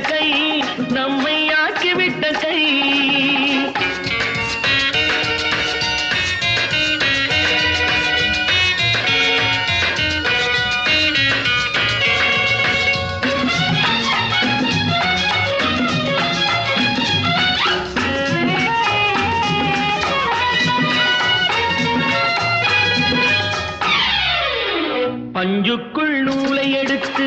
கை நம்மை ஆக்கிவிட்ட கை. பஞ்சுக்குள் நூலை எடுத்து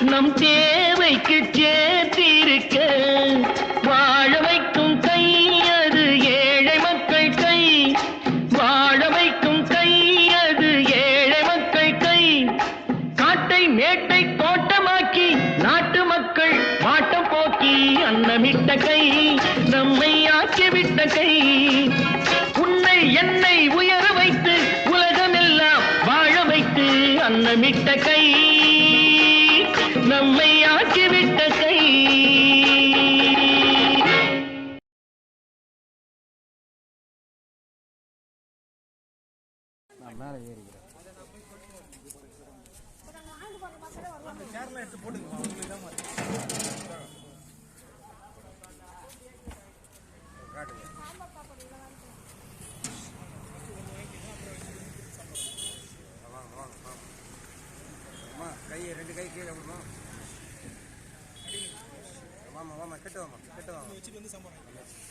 நம் தேவைக்கு சேர்த்திருக்க வாழ வைக்கும் கை அது ஏழை மக்கள் கை. வாழ வைக்கும் கை அது ஏழை மக்கள் கை. காட்டை மேட்டை தோட்டமாக்கி நாட்டு மக்கள் வாட்டம் போக்கி அன்னமிட்ட கை நம்மை ஆக்கிவிட்ட கை. உன்னை என்னை உயர வைத்து உலகமெல்லாம் வாழ வைத்து அன்னமிட்ட கை. வாமா கிட்ட வாமா கிட்ட வாமா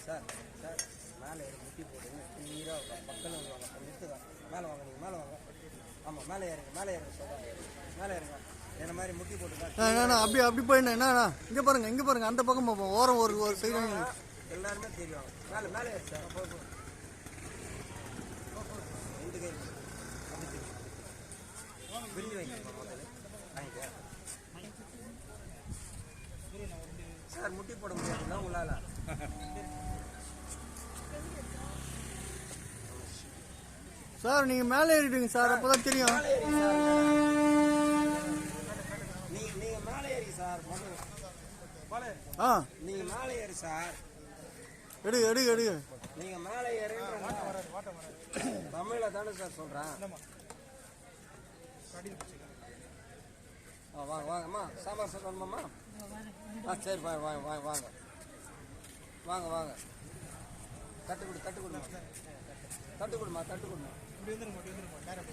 சார் சார் மேலே ஏறி முட்டி போடுங்க நீராக பக்கம் வாங்க நிறுத்துங்க. மேலே வாங்க நீங்கள் மேலே வாங்க. ஆமாம் மேலே ஏறுங்க மேலே ஏறுங்க சொல்லுங்க மேலே ஏறுங்க. என்ன மாதிரி முட்டி போட்டுங்க அண்ணா அப்படி அப்படி போயிண்ணா என்னண்ணா இங்கே பாருங்க இங்கே பாருங்க அந்த பக்கம் பார்ப்போம் ஓரம் ஒரு ஒரு சைடு எல்லாருமே தெரியும். மேலே மேலே ஏறு சார். போ. ரெண்டு கை. விரிஞ்சு வைங்க முதல்ல. சார் முட்டி போட முடியாதுங்களா உங்களால சார் நீங்கள் மேலே ஏறிடுங்க சார் அப்போ தான் தெரியும் நீங்க நீங்க மேலே ஏறி சார். ஆ. நீங்க மேலே ஏறி சார். எடு எடு எடு நீங்க மேலே ஏறி தமிழ்ல தானே சார் சொல்றேன். வாங்க வாங்க அம்மா சாம்பார் சொல்லணுமாம்மா ஆ சரி வாங்க வாங்க வாங்க வாங்க. வாங்க வாங்க. தட்டு கொடு தட்டு கொடுமா. தட்டு கொடுமா தட்டு கொடுமா. இப்படி வந்துருமா இப்படி வந்துருமா நேரம்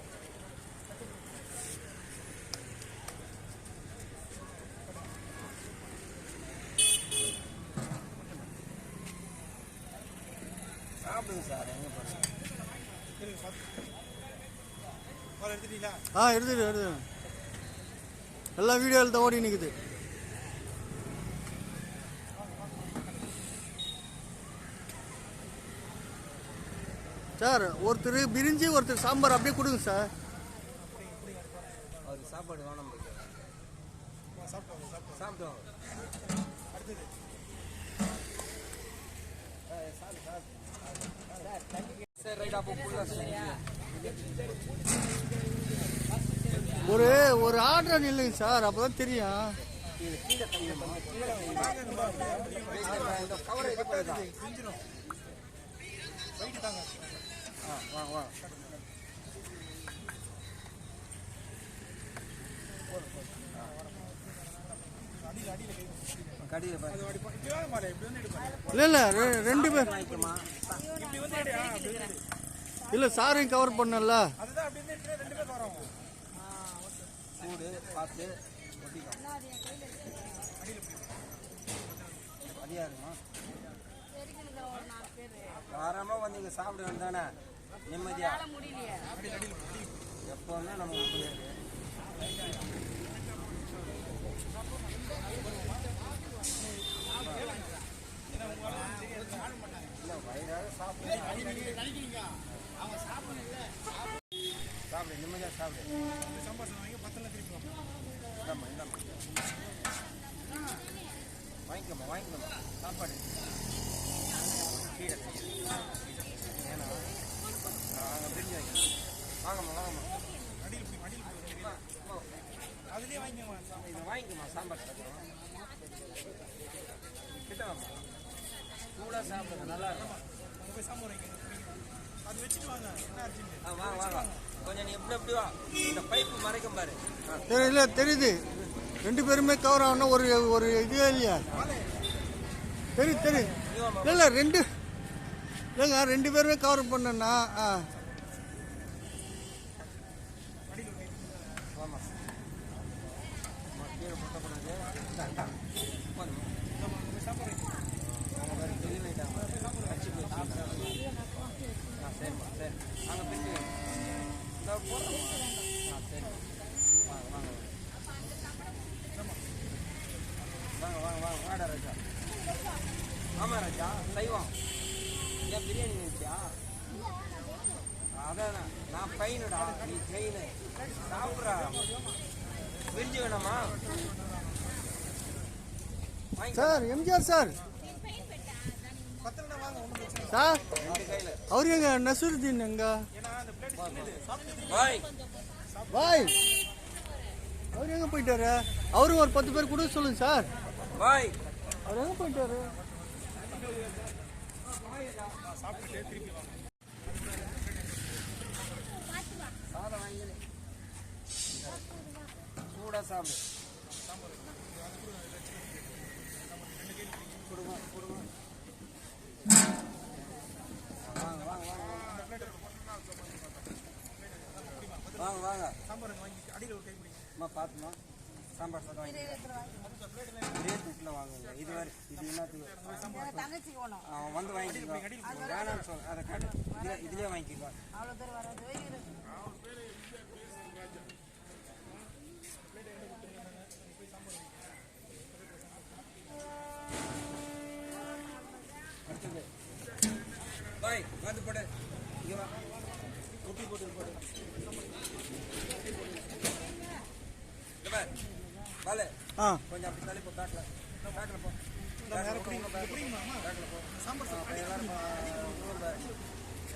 சாப்பிடுங்க சார் எங்கே போகிறீங்க ஆ எடுத்துட்டு எடுத்துட்டு. எல்லா வீடியோ எழுத ஓடி நிற்குது சார் ஒருத்தர் பிரிஞ்சு ஒருத்தர் சாம்பார் அப்படியே கொடுங்க சார் அவருக்கு சாப்பாடு வேணும் சாப்பிட்டோம் ஒரு ஒரு ஆர்டர் நில்லுங்க சார் அப்பதான் தெரியும் கவரை வா வா இல்ல இல்ல ரெ- ரெண்டு பேர். இல்ல சாரையும் கவர் பண்ணல. தாராளமாக வந்து சாப்பிட வேண்டானே நிம்மதியா? எப்போவுமே நம்ம வீட்டுல இருக்கு இல்லை வயிறாக சாப்பிடு. சாப்பிடு நிம்மதியாக இந்தாம்மா இந்தாம்மா. வாங்கிக்கோமா வாங்கிக்கோமா சாப்பாடு. கீழே நாங்கள் அதுலேயே இதை சாம்பார் கிட்ட சூடாக சாப்பிடுங்க நல்லா இருக்கும் ஆ வாங்க வாங்க கொஞ்சம் நீ எப்படி எப்படி வா இந்த பைப்பு மறைக்கும் பாரு தெரியுது. ரெண்டு பேருமே கவர் ஆகணும் ஒரு ஒரு இதுவே இல்லையா? தெரியுது தெரியுது இல்லை ரெண்டு இல்லைங்க ரெண்டு பேருமே கவர் பண்ணேன்னா ஆ வாமா அம்மா, கீழே கொட்டக்கூடாது இந்தா, இந்தா. உட்காரும்மா. அவங்க வேற தெளிவாயிட்டாங்க. அடிச்சு போய் சாப்பிட்டாங்க. ஆ, சரிம்மா, சரி. அங்க பிரிச்சு வை. இந்தா போடுறேம்மா. ஆ, சரிம்மா. வாங்க, வாங்க, வாங்க. வாங்க, வாங்க, வாங்க. வாடா ராஜா. ஆமாம் ராஜா சைவம் ஏன் பிரியாணி நினைச்சியா அதான் நான் பையனுடா நீ செயின் சாப்பிட்றா விரிஞ்சு வேணாமா சார் எம்ஜிஆர் சார். சார் அவர் அவரு எங்க? நசுருதீன் எங்க? பாய் பாய். அவர் எங்க போயிட்டாரு? அவரும் ஒரு பத்து பேர் கூட சொல்லுங்க சார். பாய். அவர் சாதம் வாங்கி சூடா சாப்பிடு கொடுங்க கொடுங்க வாங்க வாங்க வாங்க வாங்க வாங்க அம்மா பார்த்துமா சாம்பார் சாதம் வாங்கி வாங்குங்க. இது வேறு இது என்னத்துக்கு அவன் வந்து வாங்கிக்கோ வேணாம் சொல்ல அதை காட்டு இதுலயே வாங்கிக்கோ அவ்வளோ வராது அடுத்தது. பாய் வந்து போடு. இங்க வா குட்டி போட்டு போடு இங்க பார் பாலு ஆ கொஞ்சம் அப்படி தள்ளி போ பேக்ல பேக்ல போ.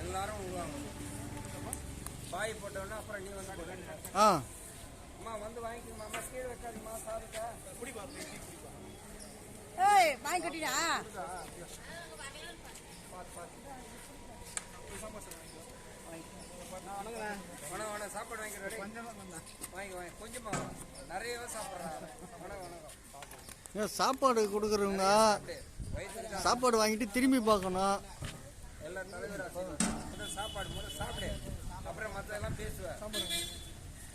எல்லாரும் பாய் போட்டோன்னா அப்புறம் நீ வந்து. ஆ. அம்மா வந்து வாங்கிக்கோமா அம்மா. கீழே வைக்காதீங்கம்மா சாப்பிட்டா ஏய் வாங்கி கட்டிடா. வணக்கம் வணக்கம் சாப்பாடு வாங்கிக்கிறேன் வாங்கி வாங்கி கொஞ்சமா வா. நிறையவே சாப்பிட்றாங்க வணக்கம் வணக்கம் ஏன் சாப்பாடு கொடுக்குறவங்க வயசு சாப்பாடு வாங்கிட்டு திரும்பி பார்க்கணும் எல்லா தலைவர் ஆசீர்வாதம். சாப்பாடு முதல் சாப்பிடு அப்புறம் மற்றதெல்லாம் பேசுவேன்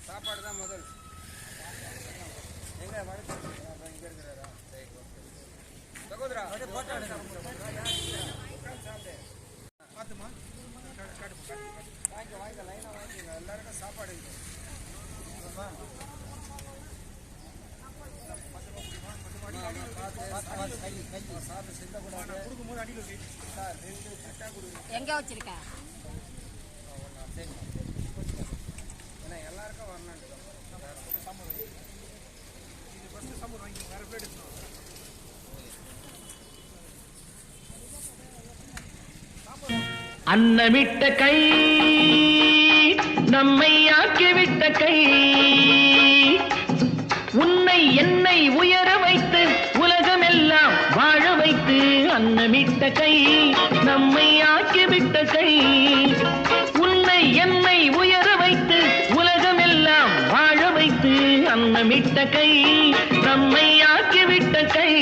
சாப்பாடு தான் முதல் எங்க வழக்கு அப்புறம் இங்க இருக்கிறாரா சரி, okay. சகோதரா அப்படியே போட்டோ எடுங்க சகோதரா யார் வாங்க லைனாக வாங்கிக்கோங்க எல்லாருக்கும் சாப்பாடு எங்க வச்சிருக்க எல்லாருக்கும் வரணும் ரெண்டு கரெக்டாக கொடுங்க எங்க வச்சிருக்க சரிம்மா ஏன்னா எல்லாருக்கும் வரணும் அன்னமிட்ட கை நம்மை ஆக்கிவிட்ட கை. உன்னை என்னை உயர வைத்து உலகமெல்லாம் வாழ வைத்து அன்னமிட்ட கை நம்மை ஆக்கிவிட்ட கை. உன்னை என்னை உயர வைத்து உலகமெல்லாம் வாழ வைத்து அன்னமிட்ட கை நம்மை ஆக்கிவிட்ட கை.